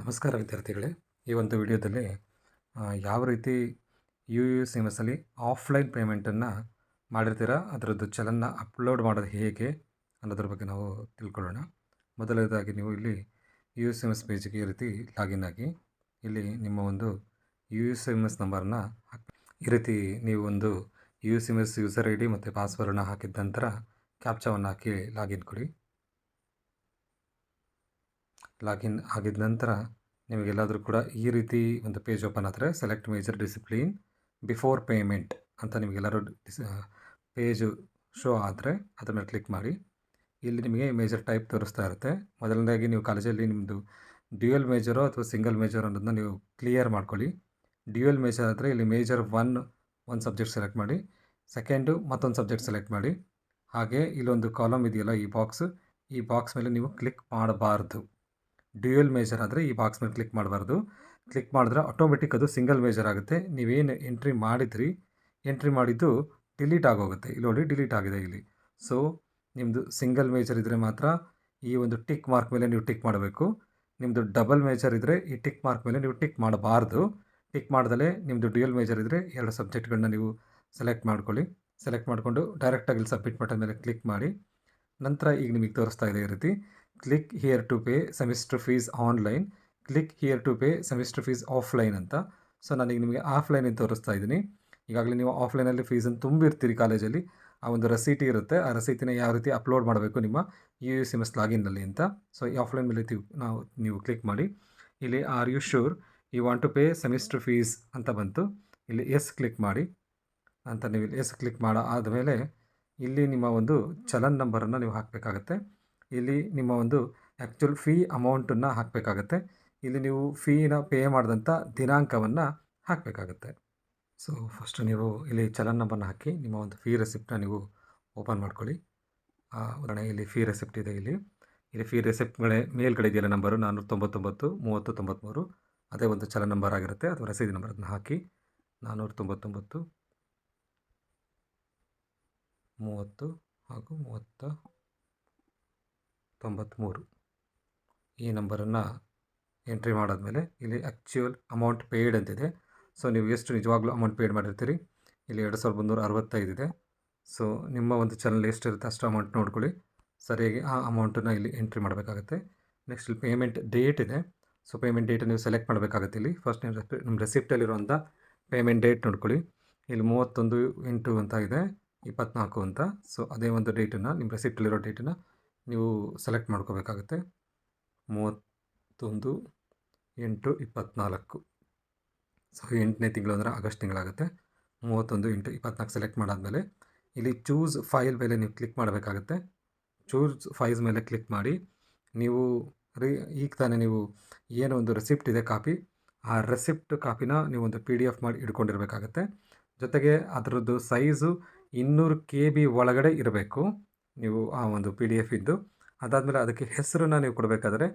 ನಮಸ್ಕಾರ ವಿದ್ಯಾರ್ಥಿಗಳೇ. ಈ ಒಂದು ವಿಡಿಯೋದಲ್ಲಿ ಯಾವ ರೀತಿ ಯು ಯು ಸಿ ಎಂ ಎಸ್ಸಲ್ಲಿ ಆಫ್ಲೈನ್ ಪೇಮೆಂಟನ್ನು ಮಾಡಿರ್ತೀರ, ಅದರದ್ದು ಚಲನ್ನ ಅಪ್ಲೋಡ್ ಮಾಡೋದು ಹೇಗೆ ಅನ್ನೋದ್ರ ಬಗ್ಗೆ ನಾವು ತಿಳ್ಕೊಳ್ಳೋಣ. ಮೊದಲನೇದಾಗಿ ನೀವು ಇಲ್ಲಿ ಯು ಎಸ್ ಎಂ ಎಸ್ ಪೇಜಿಗೆ ಈ ರೀತಿ ಲಾಗಿನ್ ಆಗಿ, ಇಲ್ಲಿ ನಿಮ್ಮ ಒಂದು ಯು ಎಸ್ ಎಂ ಎಸ್ ನಂಬರ್ನ ಹಾಕಿ, ಈ ರೀತಿ ನೀವು ಒಂದು U S M S user I D ಮತ್ತು ಪಾಸ್ವರ್ಡನ್ನು ಹಾಕಿದ ನಂತರ ಕ್ಯಾಪ್ಚಾವನ್ನು ಹಾಕಿ ಲಾಗಿನ್ ಕೊಡಿ. ಲಾಗಿನ್ ಆಗಿದ ನಂತರ ನಿಮಗೆಲ್ಲಾದರೂ ಕೂಡ ಈ ರೀತಿ ಒಂದು ಪೇಜ್ ಓಪನ್ ಆದರೆ select major discipline before payment ಅಂತ ನಿಮಗೆಲ್ಲರೂ ಡಿಸ್ ಪೇಜು ಶೋ ಆದರೆ ಅದ್ರ ಮೇಲೆ ಕ್ಲಿಕ್ ಮಾಡಿ. ಇಲ್ಲಿ ನಿಮಗೆ ಮೇಜರ್ ಟೈಪ್ ತೋರಿಸ್ತಾ ಇರುತ್ತೆ. ಮೊದಲನೇದಾಗಿ ನೀವು ಕಾಲೇಜಲ್ಲಿ ನಿಮ್ಮದು ಡ್ಯೂಯಲ್ ಮೇಜರು ಅಥವಾ ಸಿಂಗಲ್ ಮೇಜರ್ ಅನ್ನೋದನ್ನ ನೀವು ಕ್ಲಿಯರ್ ಮಾಡ್ಕೊಳ್ಳಿ. ಡ್ಯೂಯಲ್ ಮೇಜರ್ ಆದರೆ ಇಲ್ಲಿ ಮೇಜರ್ ಒನ್ ಒಂದು ಸಬ್ಜೆಕ್ಟ್ ಸೆಲೆಕ್ಟ್ ಮಾಡಿ. ಸೆಕೆಂಡು ಮತ್ತೊಂದು ಸಬ್ಜೆಕ್ಟ್ ಸೆಲೆಕ್ಟ್ ಮಾಡಿ. ಹಾಗೆ ಇಲ್ಲೊಂದು ಕಾಲಮ್ ಇದೆಯಲ್ಲ ಈ ಬಾಕ್ಸ್ ಈ ಬಾಕ್ಸ್ ಮೇಲೆ ನೀವು ಕ್ಲಿಕ್ ಮಾಡಬಾರ್ದು. ಡ್ಯೂಯಲ್ ಮೇಜರ್ ಆದರೆ ಈ ಬಾಕ್ಸ್ ಮೇಲೆ ಕ್ಲಿಕ್ ಮಾಡಬಾರ್ದು. ಕ್ಲಿಕ್ ಮಾಡಿದ್ರೆ ಆಟೋಮೆಟಿಕ್ ಅದು ಸಿಂಗಲ್ ಮೇಜರ್ ಆಗುತ್ತೆ. ನೀವೇನು ಎಂಟ್ರಿ ಮಾಡಿದ್ರಿ, ಎಂಟ್ರಿ ಮಾಡಿದ್ದು ಡಿಲೀಟ್ ಆಗೋಗುತ್ತೆ. ಇಲ್ಲಿ ನೋಡಿ ಡಿಲೀಟ್ ಆಗಿದೆ ಇಲ್ಲಿ. ಸೊ ನಿಮ್ಮದು ಸಿಂಗಲ್ ಮೇಜರ್ ಇದ್ದರೆ ಮಾತ್ರ ಈ ಒಂದು ಟಿಕ್ ಮಾರ್ಕ್ ಮೇಲೆ ನೀವು ಟಿಕ್ ಮಾಡಬೇಕು. ನಿಮ್ಮದು ಡಬಲ್ ಮೇಜರ್ ಇದ್ದರೆ ಈ ಟಿಕ್ ಮಾರ್ಕ್ ಮೇಲೆ ನೀವು ಟಿಕ್ ಮಾಡಬಾರ್ದು. ಟಿಕ್ ಮಾಡ್ದಲೇ ನಿಮ್ಮದು ಡ್ಯೂಯಲ್ ಮೇಜರ್ ಇದ್ದರೆ ಎರಡು ಸಬ್ಜೆಕ್ಟ್ಗಳನ್ನ ನೀವು ಸೆಲೆಕ್ಟ್ ಮಾಡ್ಕೊಳ್ಳಿ. ಸೆಲೆಕ್ಟ್ ಮಾಡಿಕೊಂಡು ಡೈರೆಕ್ಟಾಗಿ ಇಲ್ಲಿ ಸಬ್ಮಿಟ್ ಬಟನ್ ಮೇಲೆ ಕ್ಲಿಕ್ ಮಾಡಿ. ನಂತರ ಈಗ ನಿಮಗೆ ತೋರಿಸ್ತಾ ಇದೆ ಈ ರೀತಿ. Click here to pay semester fees online click here to pay semester fees offline ಅಂತ. ಸೊ ನಾನೀಗ ನಿಮಗೆ ಆಫ್ಲೈನ್ ಅಂತ ತೋರಿಸ್ತಾ ಇದ್ದೀನಿ. ಈಗಾಗಲೇ ನೀವು ಆಫ್ಲೈನಲ್ಲಿ ಫೀಸನ್ನು ತುಂಬಿರ್ತೀರಿ ಕಾಲೇಜಲ್ಲಿ. ಆ ಒಂದು ರಸೀಟಿ ಇರುತ್ತೆ. ಆ ರಸೀತಿನ ಯಾವ ರೀತಿ ಅಪ್ಲೋಡ್ ಮಾಡಬೇಕು ನಿಮ್ಮ ಯು ಯು ಎಂ ಎಸ್ ಲಾಗಿನ್ನಲ್ಲಿ ಅಂತ. ಸೊ ಈ ಆಫ್ಲೈನ್ ಮೇಲೆ ನಾವು, ನೀವು ಕ್ಲಿಕ್ ಮಾಡಿ. ಇಲ್ಲಿ are you sure you want to pay semester fees ಅಂತ ಬಂತು. ಇಲ್ಲಿ ಎಸ್ ಕ್ಲಿಕ್ ಮಾಡಿ. ಅಂತ ನೀವು ಇಲ್ಲಿ ಎಸ್ ಕ್ಲಿಕ್ ಮಾಡ. ಆದಮೇಲೆ, ಇಲ್ಲಿ ನಿಮ್ಮ ಒಂದು ಚಲನ್ ನಂಬರನ್ನು ನೀವು ಹಾಕಬೇಕಾಗತ್ತೆ. ಇಲ್ಲಿ ನಿಮ್ಮ ಒಂದು ಆ್ಯಕ್ಚುಲ್ ಫೀ ಅಮೌಂಟನ್ನು ಹಾಕಬೇಕಾಗತ್ತೆ. ಇಲ್ಲಿ ನೀವು ಫೀನ ಪೇ ಮಾಡಿದಂಥ ದಿನಾಂಕವನ್ನು ಹಾಕಬೇಕಾಗತ್ತೆ. ಸೊ ಫಸ್ಟು ನೀವು ಇಲ್ಲಿ ಚಲನ್ ನಂಬರ್ನ ಹಾಕಿ, ನಿಮ್ಮ ಒಂದು ಫೀ ರೆಸಿಪ್ಟನ್ನ ನೀವು ಓಪನ್ ಮಾಡ್ಕೊಳ್ಳಿ. ಉದಾಹರಣೆ ಇಲ್ಲಿ ಫೀ ರೆಸಿಪ್ಟ್ ಇದೆ ಇಲ್ಲಿ. ಇಲ್ಲಿ ಫೀ ರೆಸಿಪ್ಟ್ಗಳೇ ಮೇಲ್ಗಡೆ ಇದೆಯಲ್ಲ ನಂಬರು ನಾನ್ನೂರ ತೊಂಬತ್ತೊಂಬತ್ತು ಮೂವತ್ತು ತೊಂಬತ್ತ್ಮೂರು ಅದೇ ಒಂದು ಚಲನ್ ನಂಬರ್ ಆಗಿರುತ್ತೆ ಅಥವಾ ರಸೀದಿ ನಂಬರ್ ಅದನ್ನ ಹಾಕಿ. ನಾನ್ನೂರ ತೊಂಬತ್ತೊಂಬತ್ತು ಮೂವತ್ತು ಹಾಗೂ ಮೂವತ್ತ ತೊಂಬತ್ತ್ಮೂರು ಈ ನಂಬರನ್ನು ಎಂಟ್ರಿ ಮಾಡಾದಮೇಲೆ ಇಲ್ಲಿ ಆ್ಯಕ್ಚುಯಲ್ ಅಮೌಂಟ್ ಪೇಯ್ಡ್ ಅಂತಿದೆ. ಸೊ ನೀವು ಎಷ್ಟು ನಿಜವಾಗ್ಲೂ ಅಮೌಂಟ್ ಪೇಯ್ಡ್ ಮಾಡಿರ್ತೀರಿ? ಇಲ್ಲಿ ಎರಡು ಸಾವಿರದ ಮುನ್ನೂರ ಅರವತ್ತೈದು ಇದೆ. ಸೊ ನಿಮ್ಮ ಒಂದು ಚಾನಲ್ ಎಷ್ಟಿರುತ್ತೆ ಅಷ್ಟು ಅಮೌಂಟ್ ನೋಡ್ಕೊಳ್ಳಿ. ಸರಿಯಾಗಿ ಆ ಅಮೌಂಟನ್ನು ಇಲ್ಲಿ ಎಂಟ್ರಿ ಮಾಡಬೇಕಾಗುತ್ತೆ. ನೆಕ್ಸ್ಟ್ ಇಲ್ಲಿ ಪೇಮೆಂಟ್ ಡೇಟ್ ಇದೆ. ಸೊ ಪೇಮೆಂಟ್ ಡೇಟ್ ನೀವು ಸೆಲೆಕ್ಟ್ ಮಾಡಬೇಕಾಗುತ್ತೆ ಇಲ್ಲಿ. ಫಸ್ಟ್ ನಿಮ್ಮ ರೆಸಿ ನಿಮ್ಮ ರೆಸಿಪ್ಟಲ್ಲಿರುವಂಥ ಪೇಮೆಂಟ್ ಡೇಟ್ ನೋಡ್ಕೊಳ್ಳಿ. ಇಲ್ಲಿ ಮೂವತ್ತೊಂದು ಎಂಟು ಅಂತ ಇದೆ, ಇಪ್ಪತ್ನಾಲ್ಕು ಅಂತ. ಸೊ ಅದೇ ಒಂದು ಡೇಟನ್ನು ನಿಮ್ಮ ರೆಸಿಪ್ಟಲ್ಲಿರೋ ಡೇಟನ್ನು ನೀವು ಸೆಲೆಕ್ಟ್ ಮಾಡ್ಕೋಬೇಕಾಗುತ್ತೆ. ಮೂವತ್ತೊಂದು ಎಂಟು ಇಪ್ಪತ್ತ್ನಾಲ್ಕು ಸೊ ಎಂಟನೇ ತಿಂಗಳು ಅಂದರೆ ಆಗಸ್ಟ್ ತಿಂಗಳಾಗುತ್ತೆ. ಮೂವತ್ತೊಂದು ಎಂಟು ಇಪ್ಪತ್ನಾಲ್ಕು ಸೆಲೆಕ್ಟ್ ಮಾಡಾದಮೇಲೆ ಇಲ್ಲಿ ಚೂಸ್ ಫೈಲ್ ಮೇಲೆ ನೀವು ಕ್ಲಿಕ್ ಮಾಡಬೇಕಾಗುತ್ತೆ. ಚೂಸ್ ಫೈಲ್ಸ್ ಮೇಲೆ ಕ್ಲಿಕ್ ಮಾಡಿ ನೀವು ರೀ ಈಗ ತಾನೇ ನೀವು ಏನೋ ಒಂದು ರೆಸಿಪ್ಟ್ ಇದೆ ಕಾಪಿ ಆ ರೆಸಿಪ್ಟ್ ಕಾಪಿನ ನೀವು ಒಂದು ಪಿ ಡಿ ಎಫ್ ಮಾಡಿ ಇಟ್ಕೊಂಡಿರಬೇಕಾಗತ್ತೆ ಜೊತೆಗೆ ಅದರದ್ದು ಸೈಜು ಇನ್ನೂರು ಕೆ ಬಿ ಒಳಗಡೆ ಇರಬೇಕು. ನೀವು ಆ ಒಂದು ಪಿ ಡಿ ಎಫ್ ಇದ್ದು, ಅದಾದಮೇಲೆ ಅದಕ್ಕೆ ಹೆಸರನ್ನ ನೀವು ಕೊಡಬೇಕಾದ್ರೆ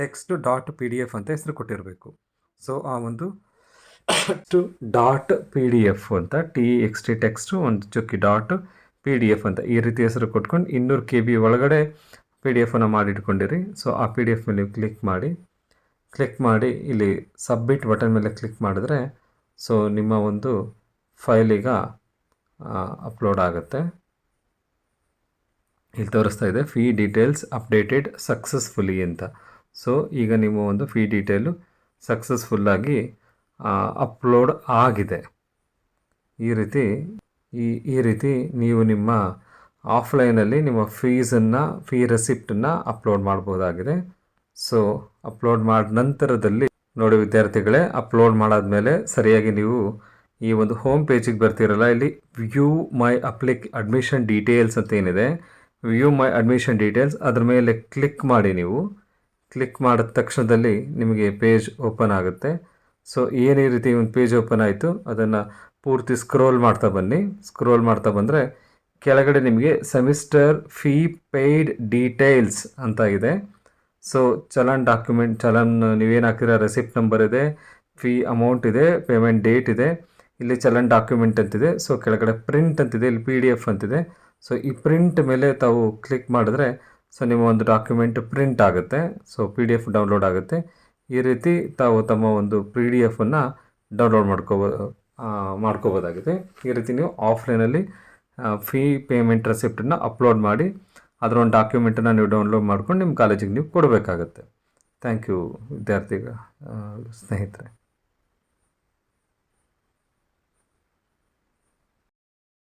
text dot P D F ಅಂತ ಹೆಸರು ಕೊಟ್ಟಿರಬೇಕು. ಸೊ ಆ ಒಂದು two dot P D F ಅಂತ ಟಿ ಎಕ್ಸ್ ಟಿ ಟೆಕ್ಸ್ಟು ಒಂದು ಚುಕ್ಕಿ ಡಾಟ್ ಪಿ ಡಿ ಎಫ್ ಅಂತ ಈ ರೀತಿ ಹೆಸರು ಕೊಟ್ಕೊಂಡು ಇನ್ನೂರು ಕೆ ಬಿ ಒಳಗಡೆ ಪಿ ಡಿ ಎಫನ್ನು ಮಾಡಿಟ್ಕೊಂಡಿರಿ ಸೊ ಆ ಪಿ ಡಿ ಎಫ್ ಮೇಲೆ ನೀವು ಕ್ಲಿಕ್ ಮಾಡಿ ಕ್ಲಿಕ್ ಮಾಡಿ ಇಲ್ಲಿ ಸಬ್ಮಿಟ್ ಬಟನ್ ಮೇಲೆ ಕ್ಲಿಕ್ ಮಾಡಿದ್ರೆ ಸೊ ನಿಮ್ಮ ಒಂದು ಫೈಲೀಗ ಅಪ್ಲೋಡ್ ಆಗುತ್ತೆ. ಇಲ್ಲಿ ತೋರಿಸ್ತಾ ಇದೆ ಫೀ ಡೀಟೇಲ್ಸ್ ಅಪ್ಡೇಟೆಡ್ ಸಕ್ಸಸ್ಫುಲಿ ಅಂತ. ಸೊ ಈಗ ನಿಮ್ಮ ಒಂದು ಫೀ ಡೀಟೇಲು ಸಕ್ಸಸ್ಫುಲ್ಲಾಗಿ ಅಪ್ಲೋಡ್ ಆಗಿದೆ. ಈ ರೀತಿ, ಈ ಈ ರೀತಿ ನೀವು ನಿಮ್ಮ ಆಫ್ಲೈನಲ್ಲಿ ನಿಮ್ಮ ಫೀಸನ್ನು ಫೀ ರೆಸಿಪ್ಟನ್ನು ಅಪ್ಲೋಡ್ ಮಾಡ್ಬೋದಾಗಿದೆ. ಸೊ ಅಪ್ಲೋಡ್ ಮಾಡಿದ ನಂತರದಲ್ಲಿ ನೋಡಿ ವಿದ್ಯಾರ್ಥಿಗಳೇ ಅಪ್ಲೋಡ್ ಮಾಡಾದ್ಮೇಲೆ ಸರಿಯಾಗಿ ನೀವು ಈ ಒಂದು ಹೋಮ್ ಪೇಜಿಗೆ ಬರ್ತೀರಲ್ಲ, ಇಲ್ಲಿ view my applic admission details ಅಂತ ಏನಿದೆ ವ್ಯೂ ಮೈ ಅಡ್ಮಿಷನ್ ಡೀಟೇಲ್ಸ್ ಅದ್ರ ಮೇಲೆ ಕ್ಲಿಕ್ ಮಾಡಿ ನೀವು. ಕ್ಲಿಕ್ ಮಾಡಿದ ತಕ್ಷಣದಲ್ಲಿ ನಿಮಗೆ ಪೇಜ್ ಓಪನ್ ಆಗುತ್ತೆ. ಸೊ ಏನೇ ರೀತಿ ಒಂದು ಪೇಜ್ ಓಪನ್ ಆಯಿತು, ಅದನ್ನು ಪೂರ್ತಿ ಸ್ಕ್ರೋಲ್ ಮಾಡ್ತಾ ಬನ್ನಿ. ಸ್ಕ್ರೋಲ್ ಮಾಡ್ತಾ ಬಂದರೆ ಕೆಳಗಡೆ ನಿಮಗೆ ಸೆಮಿಸ್ಟರ್ ಫೀ ಪೇಯ್ಡ್ ಡೀಟೇಲ್ಸ್ ಅಂತ ಇದೆ. ಸೊ ಚಲನ್ ಡಾಕ್ಯುಮೆಂಟ್ ಚಲನ್ ನೀವೇನು ಹಾಕಿರೋ ರೆಸಿಪ್ಟ್ ನಂಬರ್ ಇದೆ ಫೀ ಅಮೌಂಟ್ ಇದೆ ಪೇಮೆಂಟ್ ಡೇಟ್ ಇದೆ. ಇಲ್ಲಿ ಚಲನ್ ಡಾಕ್ಯುಮೆಂಟ್ ಅಂತಿದೆ. ಸೊ ಕೆಳಗಡೆ ಪ್ರಿಂಟ್ ಅಂತಿದೆ, ಇಲ್ಲಿ ಪಿ ಡಿ ಎಫ್ ಅಂತಿದೆ. ಸೊ ಈ ಪ್ರಿಂಟ್ ಮೇಲೆ ತಾವು ಕ್ಲಿಕ್ ಮಾಡಿದ್ರೆ ಸೊ ನಿಮ್ಮ ಒಂದು ಡಾಕ್ಯುಮೆಂಟ್ ಪ್ರಿಂಟ್ ಆಗುತ್ತೆ. So P D F download ಆಗುತ್ತೆ. ಈ ರೀತಿ ತಾವು ತಮ್ಮ ಒಂದು ಪಿ ಡಿ ಎಫನ್ನು ಡೌನ್ಲೋಡ್ ಮಾಡ್ಕೋಬೋ ಮಾಡ್ಕೋಬೋದಾಗಿದೆ. ಈ ರೀತಿ ನೀವು ಆಫ್ಲೈನಲ್ಲಿ ಫೀ ಪೇಮೆಂಟ್ ರೆಸಿಪ್ಟನ್ನು ಅಪ್ಲೋಡ್ ಮಾಡಿ ಅದರ ಒಂದು ಡಾಕ್ಯುಮೆಂಟನ್ನು ನೀವು ಡೌನ್ಲೋಡ್ ಮಾಡ್ಕೊಂಡು ನಿಮ್ಮ ಕಾಲೇಜಿಗೆ ನೀವು ಕೊಡಬೇಕಾಗತ್ತೆ. ಥ್ಯಾಂಕ್ ಯು ವಿದ್ಯಾರ್ಥಿಗಳ ಸ್ನೇಹಿತರೆ.